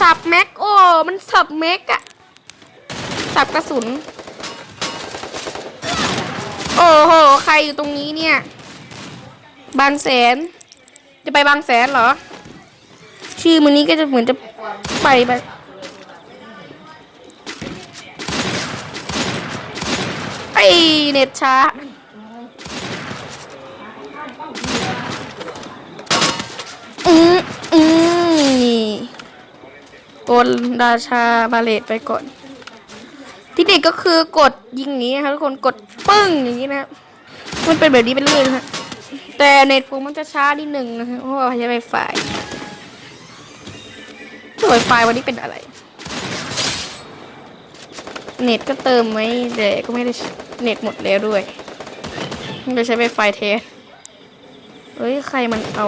สับแม็กโอ้ มันสับแม็กอะสับกระสุน โอ้โห ใครอยู่ตรงนี้เนี่ย บางแสน จะไปบางแสนเหรอ ชื่อมันนี้ก็จะเหมือนจะไปไปไอเน็ตช้า อืมอืมนี่ กดราชาบาเลตไปก่อนที่เด็กก็คือกดยิงอย่างนี้นะครับทุกคนกดปึ้งอย่างนี้นะมันเป็นแบบนี้ไปเรื่อยนะฮะแต่เน็ตผมมันจะช้านิดหนึ่งนะฮะเพราะว่าใช้ไวไฟไวไฟวันนี้เป็นอะไร เน็ตก็เติมไว้แต่ก็ไม่ได้เน็ตหมดแล้วด้วยเลยใช้ไวไฟแทนเฮ้ยใครมันเอา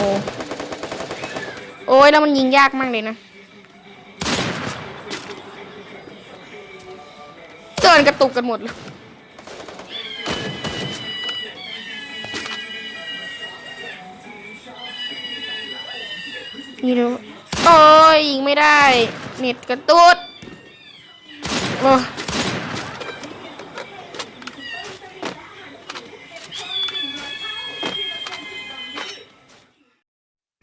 โอ้ยแล้วมันยิงยากมากเลยนะ กินกระตุกกันหมดเลยนี่ดูโอ้ยยิงไม่ได้ เน็ตกระตุดโอ้ย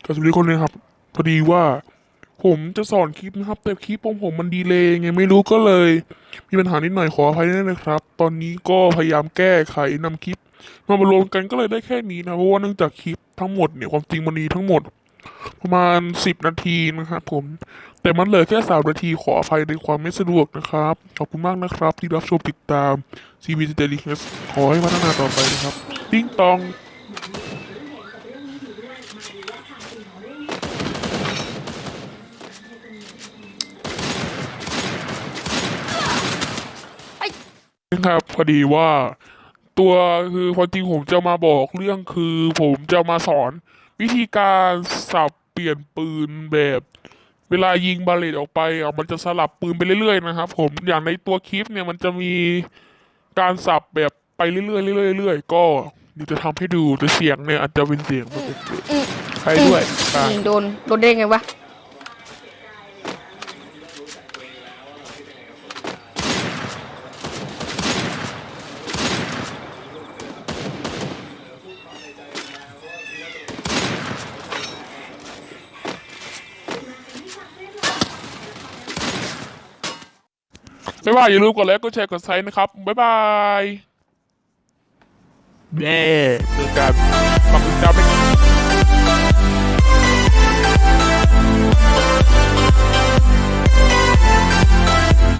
ก็สวัสดีคนเลยครับ พอดีว่า ผมจะสอนคลิปนะครับ แต่คลิปของผมมันดีเลยไงไม่รู้ก็เลย มีปัญหานิดหน่อยขออภัยด้วยนะครับ ตอนนี้ก็พยายามแก้ไขนำคลิป มามารวมกันก็เลยได้แค่นี้นะเพราะว่าเนื่องจากคลิปทั้งหมดเนี่ยความจริงมันมีทั้งหมด ประมาณสิบนาทีนะครับผม แต่มันเหลือแค่สามนาทีขออภัยในความไม่สะดวกนะครับ ขอบคุณมากนะครับ ที่รับชมติดตาม CV d e l i c a s ขอให้พัฒนาต่อไปนะครับ ติ้งตอง นะ ครับพอดีว่า ตัวคือความจริงผมจะมาบอกเรื่องคือ ผมจะมาสอน วิธีการสับเปลี่ยนปืนแบบ เวลายิงบาเลตออกไปอะมันจะสลับปืนไปเรื่อยๆนะครับ ผมอย่างในตัวคลิปเนี่ยมันจะมีการสับแบบไปเรื่อยๆเรื่อยๆเรื่อยๆก็เดี๋ยวจะทำให้ดูแต่เสียงเนี่ยอาจจะเป็นเสียงแบบใช่ด้วยอะ โดน โดนได้ไงวะ ไม่ว่าอย่าลืมกดไลค์กดแชร์กดไซค์นะครับ บ๊ายบายเย้เจอกันขอบคุณครับ